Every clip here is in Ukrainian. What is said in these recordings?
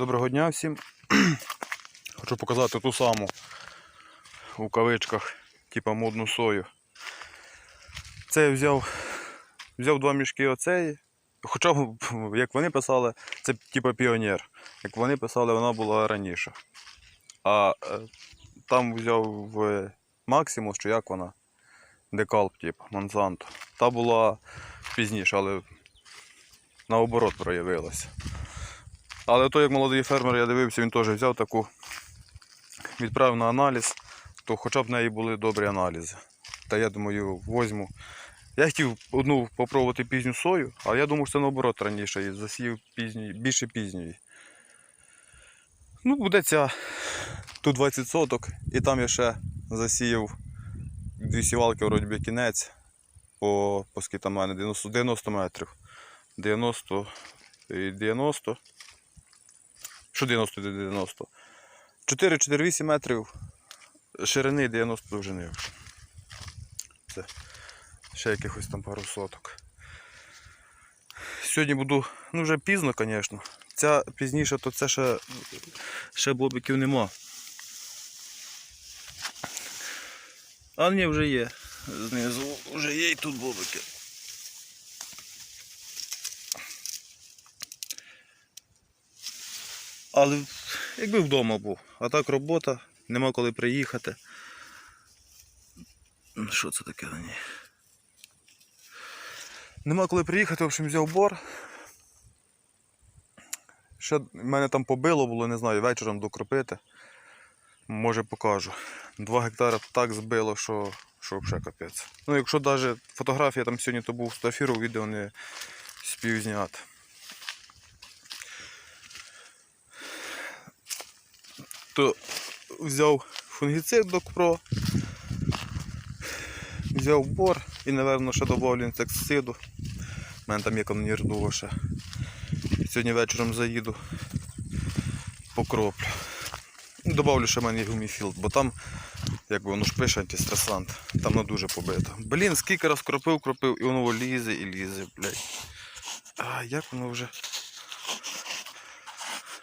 Доброго дня всім. Хочу показати ту саму у кавичках, типа модну сою. Це я взяв, взяв два мішки оцеї. Хоча, як вони писали, це типа піонер. Як вони писали, вона була раніше. А е, там взяв в Максимус, чи як вона? Декалп, типу, Монсанто. Та була пізніше, але наоборот проявилася. Але той, як молодий фермер, я дивився, він теж взяв таку, відправив на аналіз, то хоча б в неї були добрі аналізи. Та я думаю, возьму. Я хотів одну попробувати пізню сою, але я думав, що це наоборот раніше засів пізньої, більше пізньої. Ну, буде ця тут 20 соток, і там я ще засіяв дві сівалки, вроді кінець, по, по мене 90, 90 метрів. 90 і 90. Що 90 до 90? 4-4-8 метрів ширини 90 довжини. Це ще якихось там пару соток. Сьогодні буду, ну вже пізно, звісно. Ця пізніше, то це ще, ще бобиків нема. А ні, вже є. Знизу вже є і тут бобики. Але якби вдома був, а так робота, нема коли приїхати. Ну, Що це таке на ній? Нема коли приїхати, в общем, взяв бор. Ще мене там побило було, не знаю, вечором докропити. Може покажу. Два гектара так збило, що, що взагалі капець. Ну, якщо навіть фотографія там сьогодні то був з ефіру, відео не спів зняти. То взяв фунгіцид Докпро, взяв бор і, напевно, ще додав інсектициду. У мене там є камнірдуго ще. Сьогодні вечором заїду, покроплю. І Добавлю ще в мене гуміфілд, бо там, як воно ж пише, антистресант, там воно дуже побито. Блін, скільки раз кропив, кропив, і воно лізе і лізе, блядь. А як воно вже.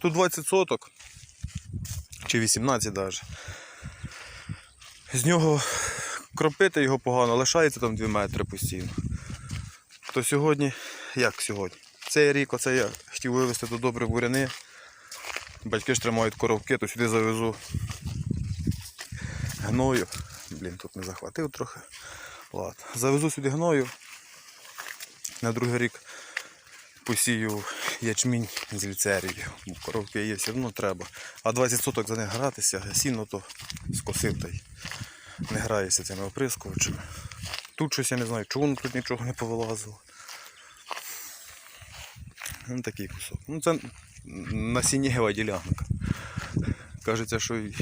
Тут 20 соток чи 18 навіть. З нього кропити його погано, лишається там 2 метри постійно. То сьогодні, як сьогодні? Цей рік оце я хотів вивезти до добрі буряни. Батьки ж тримають коровки, то сюди завезу гною. Блін, тут не захватив трохи. Ладно. Завезу сюди гною. На другий рік посію ячмінь з ліцерією. Коровки є, все одно треба. А 20 соток за них гратися, сіно то скосив та й не граєшся цими оприскувачами. Тут щось я не знаю, чому тут нічого не повилазило. Ну, такий кусок. Ну це насіннєва ділянка. Кажеться, що й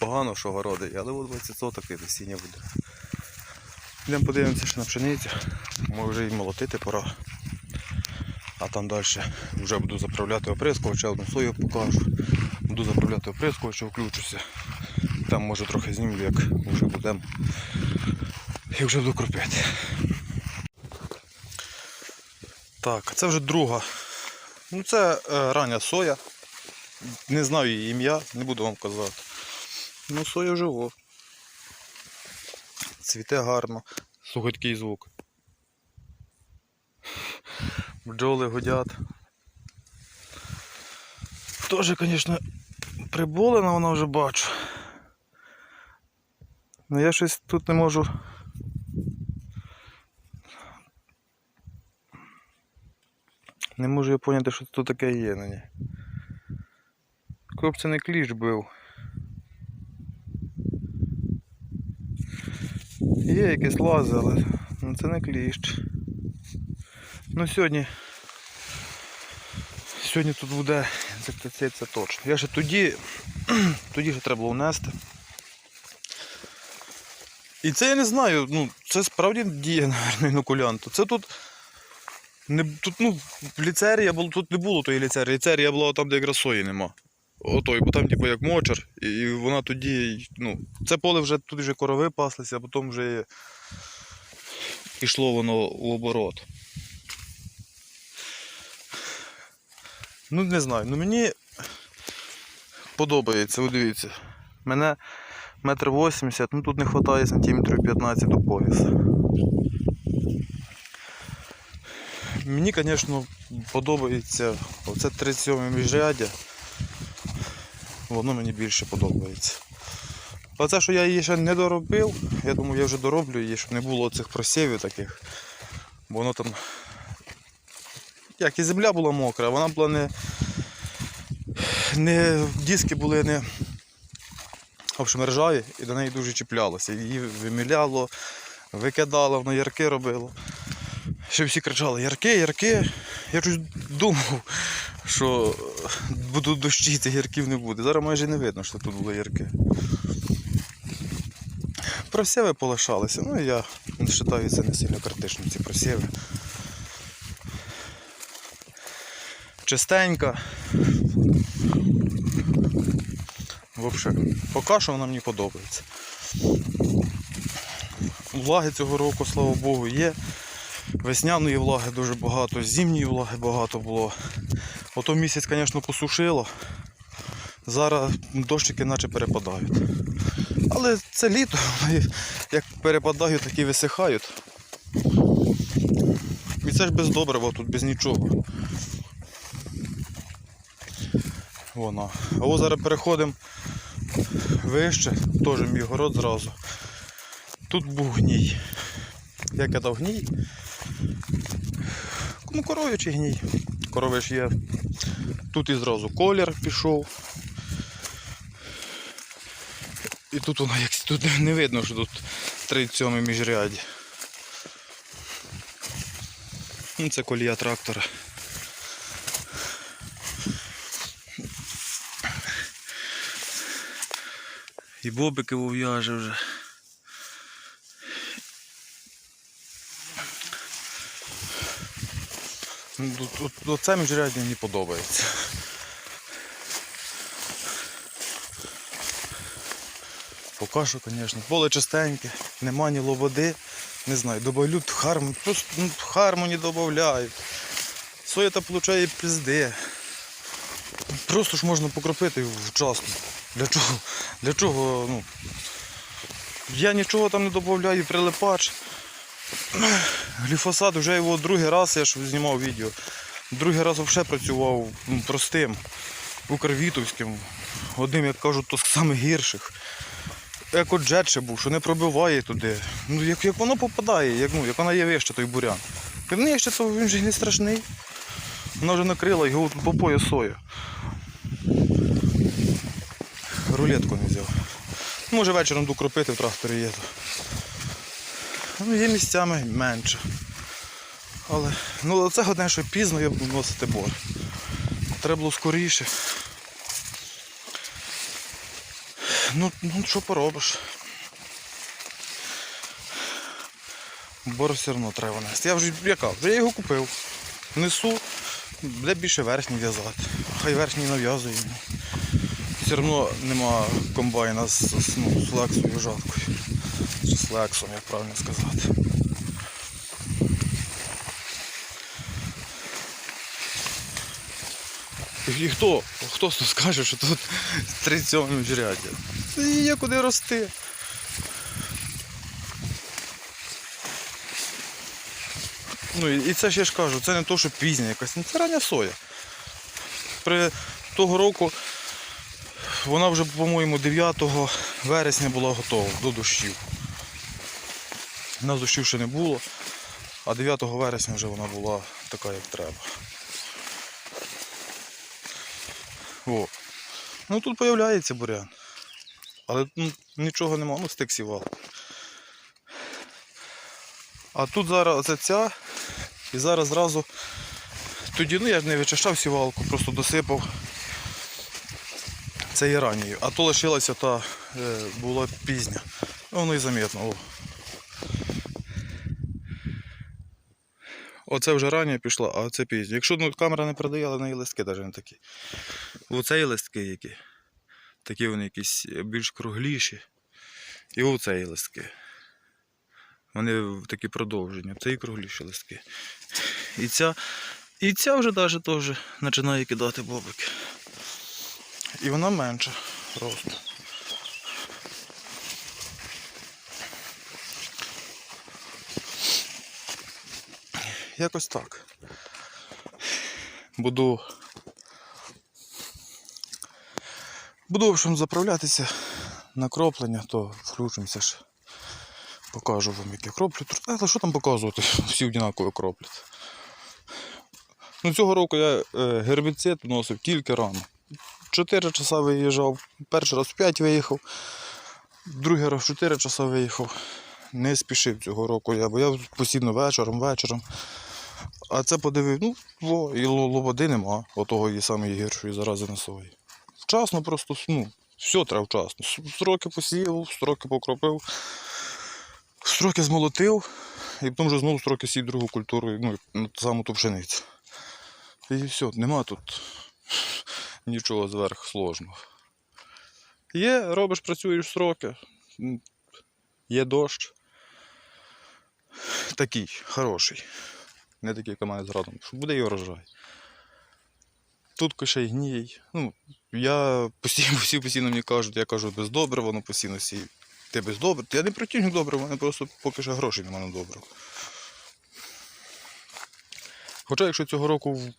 погано, що городи, але от 20 соток і насіння буде. Йдемо подивимося ще на пшеницю. Може і молотити пора. А там далі вже буду заправляти оприскувача, одну сою покажу. Буду заправляти оприскувача, включуся. Там може трохи знімлю, як вже будемо. І вже буду кропити. Так, це вже друга. Ну це е, рання соя. Не знаю її ім'я, не буду вам казати. Ну соя живо. Цвіте гарно. Слухай звук. Бджоли гудять. Тоже, звісно, приболена вона вже бачу. Ну я щось тут не можу. Не можу я поняти, що тут таке є на ній. Коли це не кліщ бив. Є якесь лази, але ну, це не кліщ. Ну сьогодні. Сьогодні тут буде інсектицид, це точно. Я ще тоді, тоді ще треба було внести. І це я не знаю, ну це справді діє, наверное, інокулянту. Це тут. Не, тут, ну, ліцерія було, тут не було тої ліцерії. Ліцерія була там, де якраз сої нема. Отой, бо там, типу, як мочер, і вона тоді, ну, це поле вже тут вже корови паслися, а потім вже пішло воно у оборот. Ну, не знаю. Ну мені подобається, ви дивіться. Мене метр вісімдесят, ну тут не вистачає сантиметрів 15 до пояса. Мені, звісно, подобається оце 37 міжряддя. Воно мені більше подобається. А це, що я її ще не доробив, я думаю, я вже дороблю її, щоб не було цих просівів таких. Бо воно там. Як і земля була мокра, вона була не. не диски були не в общем, ржаві і до неї дуже чіплялося. Її виміляло, викидало, воно ярки робило. Ще всі кричали Ярки, ярки. Я щось думав, що будуть дощі, цих ярків не буде. Зараз майже не видно, що тут були ярки. Просіви полишалися, ну я не вважаю це не сильно критичним, ці просіви. Чистенька. В общем, поки що вона мені подобається. Влаги цього року, слава Богу, є. Весняної влаги дуже багато, зимньої влаги багато було. Ото місяць, звісно, посушило. Зараз дощики наче перепадають. Але це літо, як перепадають, так і висихають. І це ж без добрива, тут без нічого. Вона. А ось зараз переходимо вище, теж мій город зразу. Тут був гній. Я кидав гній. Ну, коров'ячий гній. Корови ж є. Тут і зразу колір пішов. І тут воно як тут не видно, що тут 37 міжряді. Ну, це колія трактора. І бобики ув'яже вже. Ну, Оце міжряддя мені подобається. Поки що, звісно, поле чистеньке, нема ні лободи. Не знаю, добавлю хармон, просто ну, хармоні додають. Соя та получає пізди. Просто ж можна покропити вчасно. Для чого? Для чого? Ну, я нічого там не додаю, прилипач. Гліфосат вже його другий раз, я ж знімав відео. Другий раз взагалі працював ну, простим, укрвітовським. Одним, як кажуть, то з самих гірших. Екоджет ще був, що не пробиває туди. Ну, як, як воно попадає, як, ну, як вона є вище, той бурян. Як нижче, то він же не страшний. Вона вже накрила його по соя. Рулетку не взяв. Може вечором буду кропити в тракторі є. Ну, є місцями менше. Але ну, це головне, що пізно я буду носити бор. Треба було скоріше. Ну, ну що поробиш? Бор все одно треба нести. Я вже яка, я його купив. Несу, де більше верхній в'язати. Хай верхній нав'язує. Все одно нема комбайна з, з, ну, з лексою жаткою. Чи з лексом, як правильно сказати. І хто? Хто тут скаже, що тут 37 міжряддя? Та їй є куди рости. Ну і і це я ж кажу, це не то, що пізня якась, ну, це рання соя. При того року вона вже, по-моєму, 9 вересня була готова до дощів. У нас дощів ще не було, а 9 вересня вже вона була така, як треба. О. Ну тут з'являється бурян. Але ну, нічого нема, ну стик сівал. А тут зараз оце ця і зараз зразу тоді ну я не вичищав сівалку, просто досипав. Це є ранньою. А то лишилася та е, була пізня. Ну, воно і замітно. О. Оце вже рання пішла, а оце пізня. Якщо ну, камера не передає, але в неї листки навіть не такі. Оце є листки які. Такі вони якісь більш кругліші. І оце є листки. Вони такі продовження. Це і кругліші листки. І ця, і ця вже навіть починає кидати бобики. І вона менша росту. Якось так. Буду. Буду, в заправлятися на кроплення, то включимося ж. Покажу вам, як я кроплю. Але що там показувати? Всі однаково кроплять. Ну, цього року я е, гербіцид вносив тільки рано. Чотири часа виїжджав, перший раз в 5 виїхав, другий раз в 4 часа виїхав. Не спішив цього року я, бо я постійно вечором, вечором. А це подивив, ну, во, і лободи нема, отого її самої гіршої зарази на сої. Вчасно просто, ну, все треба вчасно. Строки посіяв, строки покропив, строки змолотив, і потім вже знову строки сів другу культуру, ну, саму ту пшеницю. І все, нема тут нічого зверх сложного. Є, робиш, працюєш сроки, є дощ. Такий, хороший. Не такий, як у мене з що буде і урожай. Тут ще й гній. Ну, я постійно, всі постійно мені кажуть, я кажу без добрива, воно постійно сі. Ти без добрива. Я не противник добрива, в мене просто поки що грошей немає на добрив. Хоча якщо цього року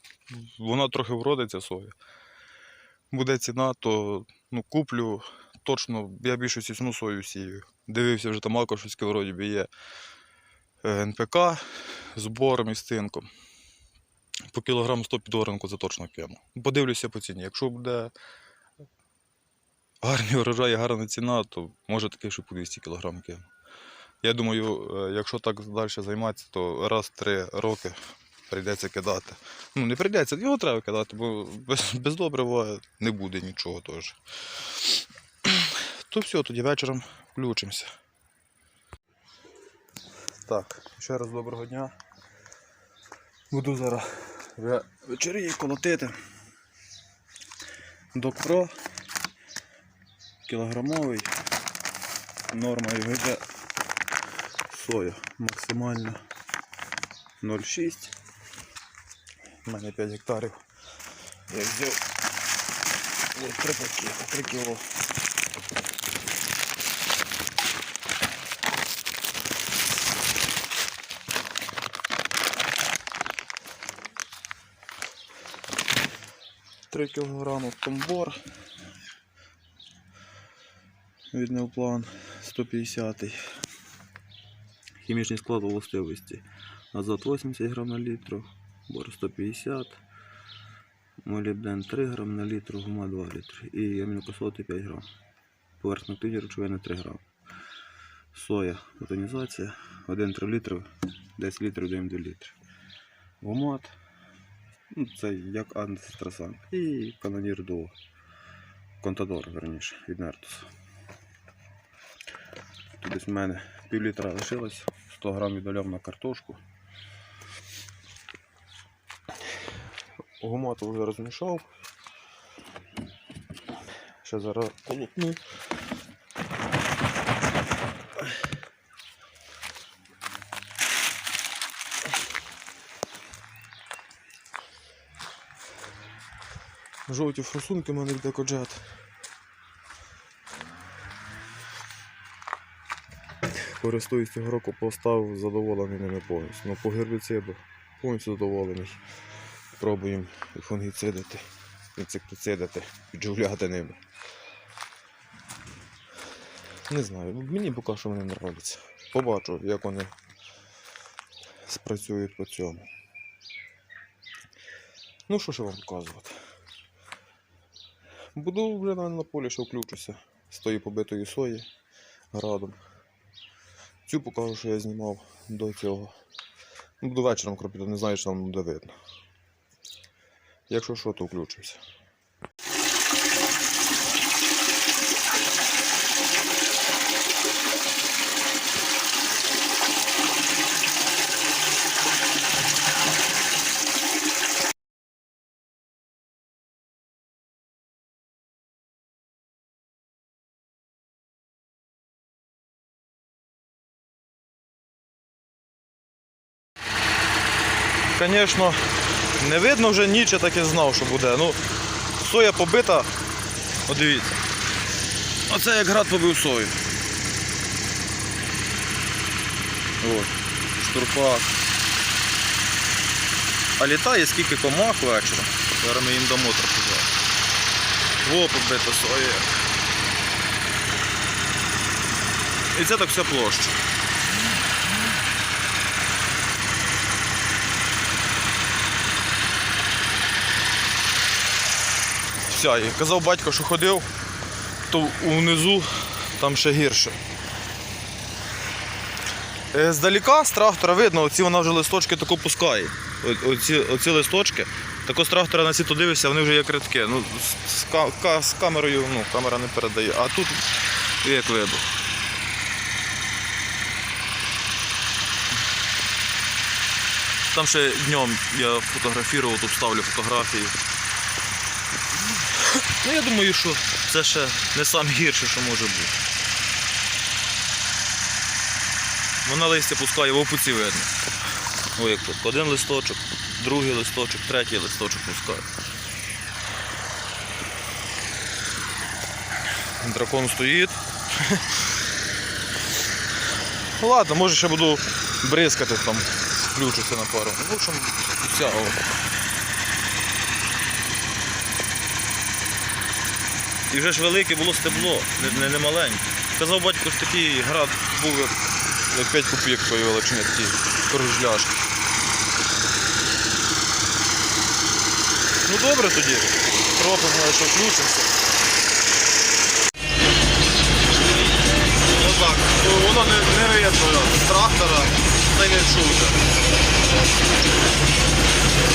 вона трохи вродиться соя, буде ціна, то ну, куплю точно, я більше сісну сою сію. Дивився вже там Акошівське вроді би є е, НПК з бором і з цинком. По кілограм 100 під оранку це точно кину. Подивлюся по ціні. Якщо буде гарний урожай гарна ціна, то може таке, що по 200 кг кину. Я думаю, е, якщо так далі займатися, то раз три роки прийдеться кидати. Ну, не прийдеться, його треба кидати, бо без, без добрива не буде нічого теж. То все, тоді вечором включимося. Так, ще раз доброго дня. Буду зараз вже колотити. Докпро кілограмовий. Норма ЮГД соя максимально 0,6. У мене 5 гектарів. Я взяв ось 3 пакети, 3 кіло. Три кілограми комбор. Від Неоплан 150. Хімічний склад властивості. Азот 80 грам на літру, бор 150, молібден 3 грам на літру, гума 2 літри і амінокислоти 5 грам. Поверхна активні речовини 3 грам. Соя, тонізація 1-3 літри, 10 літрів даємо 2 літри. Гумат, ну, це як антистресант. І канонір дуо. Контадор, верніше, від Нертуса. Тут десь в мене пів літра лишилось, 100 грам віддаляв на картошку. Гумату вже розмішав. Ще зараз колотну. Жовті форсунки в мене йде коджет. Користуюсь цього року поставив задоволений ними повністю. Ну, по гербіциду повністю задоволений. Пробуємо і фунгіцидити, інсектицидити, підживляти ними. Не знаю, мені поки що вони подобаються. Побачу, як вони спрацюють по цьому. Ну, що ще вам показувати? Буду вже на полі, що включуся з тої побитої сої градом. Цю покажу, що я знімав до цього. Ну, Буду вечором кропіти, не знаю, що там буде видно. Якщо що, то включимося. Звісно, не видно вже ніч, я так і знав, що буде. Ну, соя побита От дивіться. Оце як град побив сою. От, штурпак. А літає скільки комах вечором. Зараз ми їм дамо трохи зараз. Во, побита соя. І це так вся площа. Вся, і казав батько, що ходив, то внизу там ще гірше. Е, Здаліка з трактора видно, оці вона вже листочки тако пускає. Оці, оці листочки. Тако з трактора на ці то дивишся, вони вже як рядки. Ну, з, ка- з камерою ну, камера не передає. А тут як видно. Там ще днем я фотографував, тут ставлю фотографії. Ну я думаю, що це ще не сам гірше, що може бути. Вона листя пускає в опуці видно. О, як тут. Один листочок, другий листочок, третій листочок пускає. Дракон стоїть. Ну ладно, може ще буду бризкати там, включуся на пару. Ну, В общем, вся. І вже ж велике було стебло, не, не, не маленьке. Казав батько, що такий град був як, як 5 копійок твої величини, такі кружляшки. Ну добре тоді. Пробуємо, що включимося. Отак. Ну, воно не, не видно з трактора, та й не чути.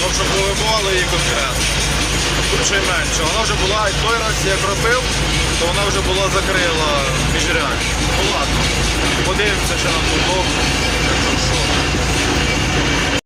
Ну, щоб вибивали її конкретно. Ще менше. Вона вже була, той раз як робив, то вона вже була закрила міжрядь. Ну ладно. Подивимося що нам тут куток.